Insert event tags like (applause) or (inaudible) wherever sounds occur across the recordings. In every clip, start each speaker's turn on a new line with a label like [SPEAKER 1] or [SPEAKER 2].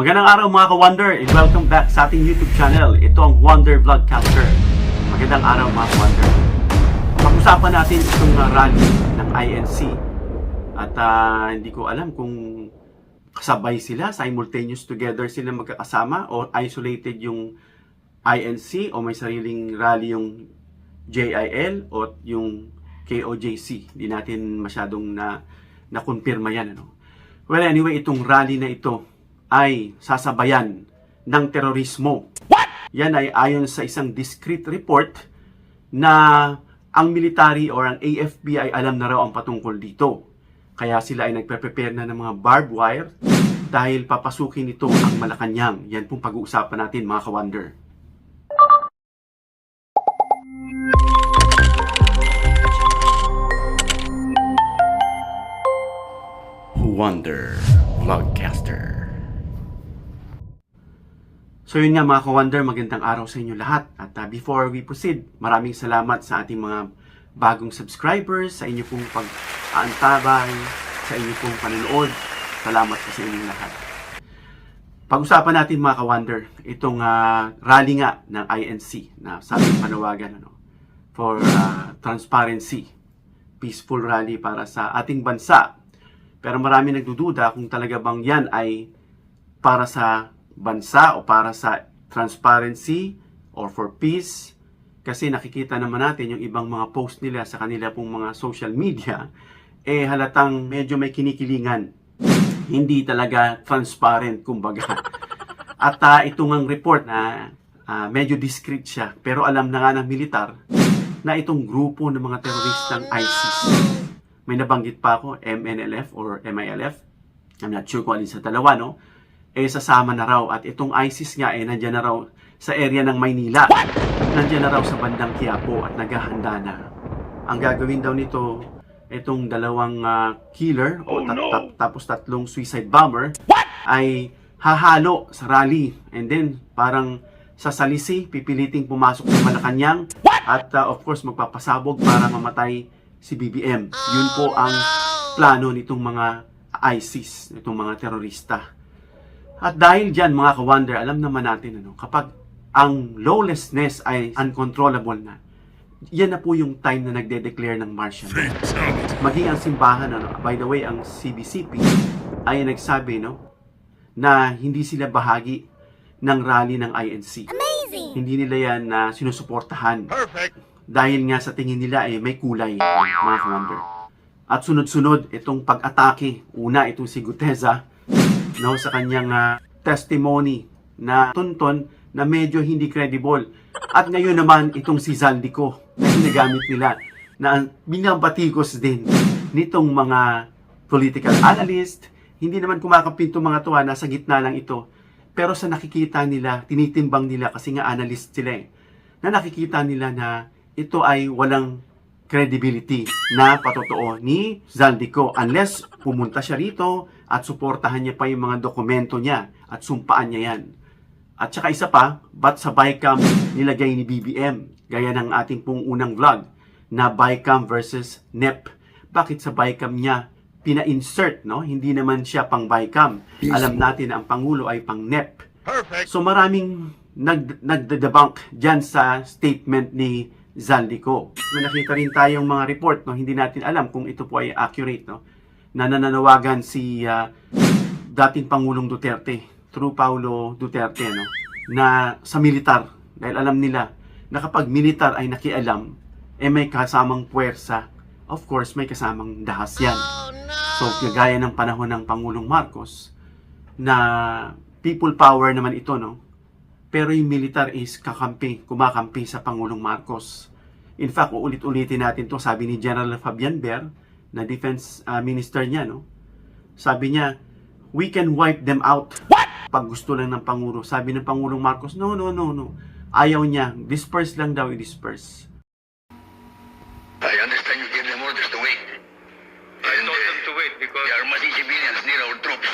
[SPEAKER 1] Magandang araw mga ka-Wonder and welcome back sa ating YouTube channel. Ito ang Wonder Vlogcaster. Magandang araw mga ka-Wonder. Pag-usapan natin itong uh, rally ng INC. At ah, hindi ko alam kung kasabay sila, simultaneous together sila magkakasama o isolated yung INC o may sariling rally yung JIL o yung KOJC. Hindi natin masyadong na na-confirma yan. Ano? Well, anyway, itong rally na ito ay sasabayan ng terorismo. Yan ay ayon sa isang discrete report na ang military or ang AFP ay alam na raw ang patungkol dito. Kaya sila ay nagpe-prepare na ng mga barbed wire dahil papasukin nito ang Malacanang. Yan pong pag-uusapan natin mga ka-wonder. Wonder Vlogcaster. So yun nga mga ka-wonder, magandang araw sa inyo lahat. At uh, before we proceed, maraming salamat sa ating mga bagong subscribers, sa inyo pong pag-aantabay, sa inyo pong panonood. Salamat po sa inyong lahat. Pag-usapan natin mga ka-wonder, itong ah, rally nga ng INC na sabi panawagan ano, for ah, transparency, peaceful rally para sa ating bansa. Pero marami nagdududa kung talaga bang yan ay para sa bansa o para sa transparency or for peace. Kasi nakikita naman natin yung ibang mga post nila sa kanila pong mga social media, eh halatang medyo may kinikilingan. Hindi talaga transparent, kumbaga. (laughs) At ah, itong ang report na ah, medyo discreet siya, pero alam na nga ng militar na itong grupo ng mga teroristang ISIS may nabanggit pa ako, MNLF or MILF. I'm not sure kung alin sa dalawa, no? Eh, sasama na raw. At itong ISIS nga, eh, nandyan na raw sa area ng Maynila. Nandyan na raw sa bandang Quiapo at naghahanda na. Ang gagawin daw nito, itong dalawang ah, killer o tat- tat- tapos tatlong suicide bomber ay hahalo sa rally. And then, parang sa salisi, pipiliting pumasok sa Malacanang at ah, of course magpapasabog para mamatay si BBM. Yun po ang plano nitong mga ISIS, nitong mga terorista. At dahil dyan mga ka-wonder, alam naman natin ano, kapag ang lawlessness ay uncontrollable na, yan na po yung time na nagde-declare ng martial law. Maging ang simbahan, ano, by the way, ang CBCP ay nagsabi no, na hindi sila bahagi ng rally ng INC. Hindi nila yan na sinusuportahan dahil nga sa tingin nila ay may kulay, mga ka-wonder. At sunod-sunod itong pag-atake. Una itong si Guteza no, sa kanyang ah, testimony na tunton na medyo hindi credible. At ngayon naman itong si Zaldico na ginagamit nila na binabatikos din nitong mga political analyst. Hindi naman kumakampi itong mga tuwa, nasa gitna lang ito. Pero sa nakikita nila, tinitimbang nila kasi nga analyst sila eh, na nakikita nila na ito ay walang credibility na patotoo ni Zaldico unless pumunta siya rito at suportahan niya pa yung mga dokumento niya at sumpaan niya yan. At saka isa pa, ba't sa bycam nilagay ni BBM? Gaya ng ating pong unang vlog na bycam versus NEP. Bakit sa bycam niya pina-insert, no? Hindi naman siya pang bycam. Alam natin na ang Pangulo ay pang NEP. So maraming nag nagdedebunk diyan sa statement ni Zaldico. May nakita rin tayong mga report no, hindi natin alam kung ito po ay accurate no. Na nananawagan si ah, dating Pangulong Duterte, True Paulo Duterte no, na sa militar dahil alam nila na kapag militar ay nakialam eh may kasamang puwersa. Of course, may kasamang dahas yan. So, kagaya ng panahon ng Pangulong Marcos, na people power naman ito, no? Pero yung militar is kakampi, kumakampi sa Pangulong Marcos. In fact, uulit-ulitin natin to sabi ni General Fabian Ber, na defense uh, minister niya, no? Sabi niya, we can wipe them out. Pag gusto lang ng Pangulo. Sabi ng Pangulong Marcos, no, no, no, no. Ayaw niya, disperse lang daw, i-disperse.
[SPEAKER 2] I understand you gave them orders to wait.
[SPEAKER 3] I
[SPEAKER 2] And
[SPEAKER 3] told
[SPEAKER 2] uh,
[SPEAKER 3] them to wait because
[SPEAKER 2] there are many civilians near our troops,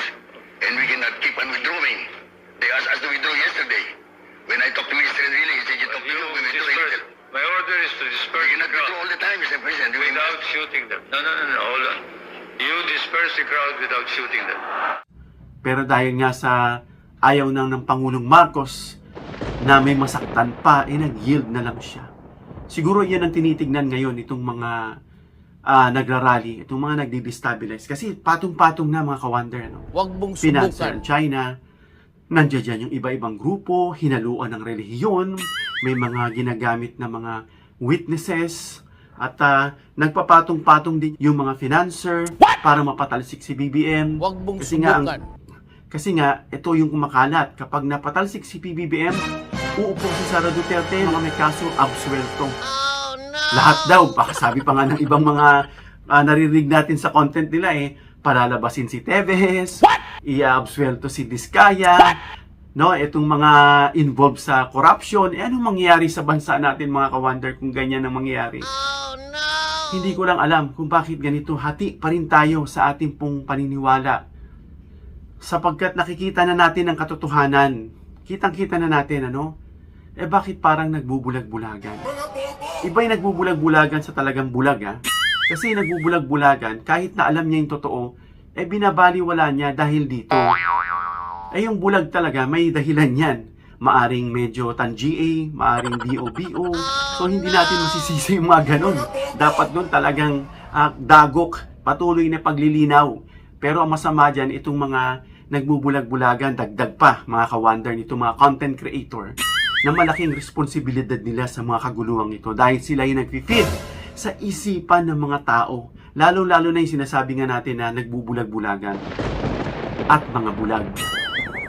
[SPEAKER 2] and we cannot keep on withdrawing. They asked us to withdraw yesterday. When I talked to Mr. Enrile, he said you talked to
[SPEAKER 3] you
[SPEAKER 2] we withdraw
[SPEAKER 3] disperse.
[SPEAKER 2] later.
[SPEAKER 3] My order is to disperse the crowd
[SPEAKER 2] all the time, Mr. President. We
[SPEAKER 3] without
[SPEAKER 2] must-
[SPEAKER 3] shooting them. No, no, no, no. Hold on. You disperse the crowd without shooting them.
[SPEAKER 1] Pero dahil nga sa ayaw nang ng Pangulong Marcos na may masaktan pa, eh nag-yield na lang siya. Siguro yan ang tinitignan ngayon itong mga ah, nagrarally, itong mga nagdi-destabilize. Kasi patong-patong na mga kawander. Ano?
[SPEAKER 4] Huwag mong subukan.
[SPEAKER 1] China, nandiyan yung iba-ibang grupo, hinaluan ng relihiyon, may mga ginagamit na mga witnesses, at ah, nagpapatong-patong din yung mga financer para mapatalsik si BBM.
[SPEAKER 4] Huwag mong
[SPEAKER 1] Kasi nga, ang-
[SPEAKER 4] subukan.
[SPEAKER 1] Kasi nga, ito yung kumakalat. Kapag napatalsik si PBBM, uupo si Sara Duterte, mga may kaso, absuelto. Lahat daw, baka sabi pa nga ng ibang mga ah, naririnig natin sa content nila eh, palalabasin si Teves, i-absuelto si Diskaya, no, itong mga involved sa corruption, eh anong mangyayari sa bansa natin mga kawander kung ganyan ang mangyayari? Hindi ko lang alam kung bakit ganito hati pa rin tayo sa ating pong paniniwala sapagkat nakikita na natin ang katotohanan. Kitang-kita na natin, ano? Eh bakit parang nagbubulag-bulagan? Iba yung nagbubulag-bulagan sa talagang bulag, ha? Kasi nagbubulag-bulagan, kahit na alam niya yung totoo, eh binabaliwala niya dahil dito. Eh yung bulag talaga, may dahilan yan. Maaring medyo tan-GA, maaring DOBO. So hindi natin masisisi yung mga ganun. Dapat doon talagang ah, dagok, patuloy na paglilinaw. Pero ang masama dyan, itong mga nagbubulag-bulagan, dagdag pa, mga kawander nito, mga content creator, na malaking responsibilidad nila sa mga kaguluhang ito dahil sila yung nagfi-feed sa isipan ng mga tao. Lalo-lalo na yung sinasabi nga natin na nagbubulag-bulagan at mga bulag.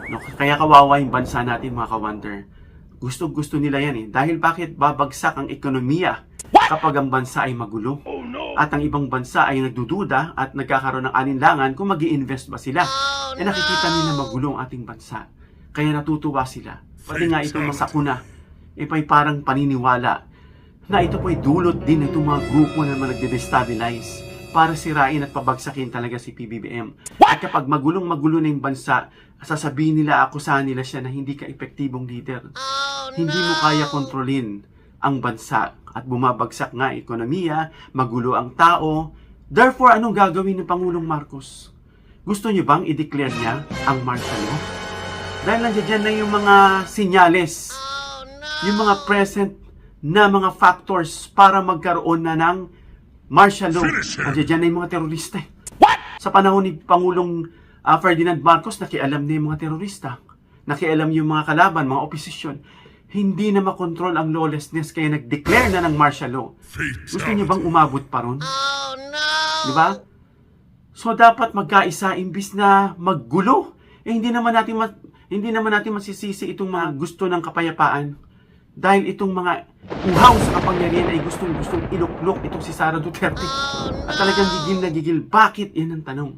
[SPEAKER 1] No, kaya kawawa yung bansa natin mga kawander. Gusto-gusto nila yan eh. Dahil bakit babagsak ang ekonomiya kapag ang bansa ay magulo? At ang ibang bansa ay nagdududa at nagkakaroon ng alinlangan kung mag invest ba sila. eh nakikita nila magulo ang ating bansa. Kaya natutuwa sila. Pati nga itong masakuna, eh parang paniniwala na ito po'y dulot din itong mga grupo na nagde-destabilize para sirain at pabagsakin talaga si PBBM. At kapag magulong-magulo na yung bansa, sasabihin nila, akusahan nila siya na hindi ka epektibong leader. Hindi mo kaya kontrolin ang bansa at bumabagsak nga ekonomiya, magulo ang tao. Therefore, anong gagawin ng Pangulong Marcos? Gusto niyo bang i-declare niya ang martial law? Dahil nandiyan na yung mga sinyales, yung mga present na mga factors para magkaroon na ng martial law. Nandiyan na yung mga terorista. eh. Sa panahon ni Pangulong ah, Ferdinand Marcos, nakialam na yung mga terorista. Nakialam yung mga kalaban, mga oposisyon. Hindi na makontrol ang lawlessness kaya nag-declare na ng martial law. Gusto niyo bang umabot pa ron? Di ba? So dapat magkaisa imbis na maggulo. Eh hindi naman natin ma- hindi naman natin masisisi itong mga gusto ng kapayapaan. Dahil itong mga uhaw sa kapangyarihan ay gustong gustong iluklok itong si Sara Duterte. At talagang gigil na gigil. Bakit? Yan ang tanong.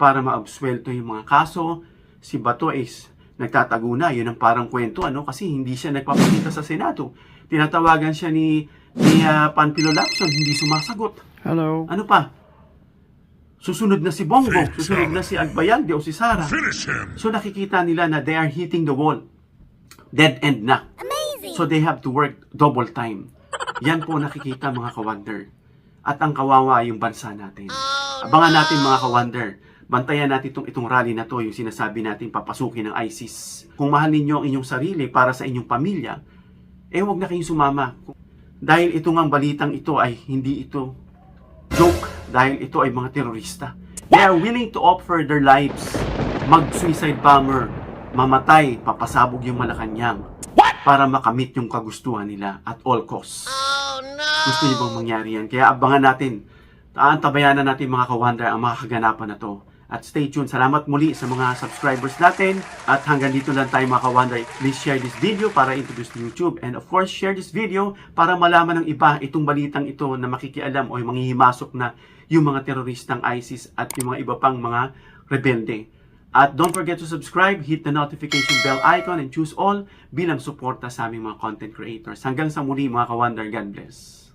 [SPEAKER 1] Para maabswelto yung mga kaso, si Bato is nagtatago na. Yun ang parang kwento, ano? Kasi hindi siya nagpapakita sa Senado. Tinatawagan siya ni, ni ah, Panfilo Lacson, hindi sumasagot.
[SPEAKER 5] Hello.
[SPEAKER 1] Ano pa? Susunod na si Bongo, susunod na si Agbayalde o si Sara. So nakikita nila na they are hitting the wall. Dead end na. So they have to work double time. Yan po nakikita mga kawander. At ang kawawa yung bansa natin. Abangan natin mga kawander. Bantayan natin itong, itong rally na to, yung sinasabi natin papasukin ng ISIS. Kung mahal ninyo ang inyong sarili para sa inyong pamilya, eh huwag na kayong sumama. Dahil ito nga balitang ito ay hindi ito joke dahil ito ay mga terorista. They are willing to offer their lives. Mag-suicide bomber, mamatay, papasabog yung Malacanang para makamit yung kagustuhan nila at all costs. Gusto niyo bang mangyari yan? Kaya abangan natin. Aantabayanan natin mga kawander ang mga kaganapan na to. At stay tuned. Salamat muli sa mga subscribers natin. At hanggang dito lang tayo mga kawander. Please share this video para introduce to YouTube. And of course, share this video para malaman ng iba itong balitang ito na makikialam o yung manghihimasok na yung mga teroristang ISIS at yung mga iba pang mga rebelde. At don't forget to subscribe, hit the notification bell icon, and choose all bilang suporta sa aming mga content creators. Hanggang sa muli mga kawander, God bless.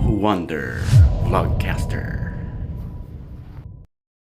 [SPEAKER 1] Wonder Vlogcaster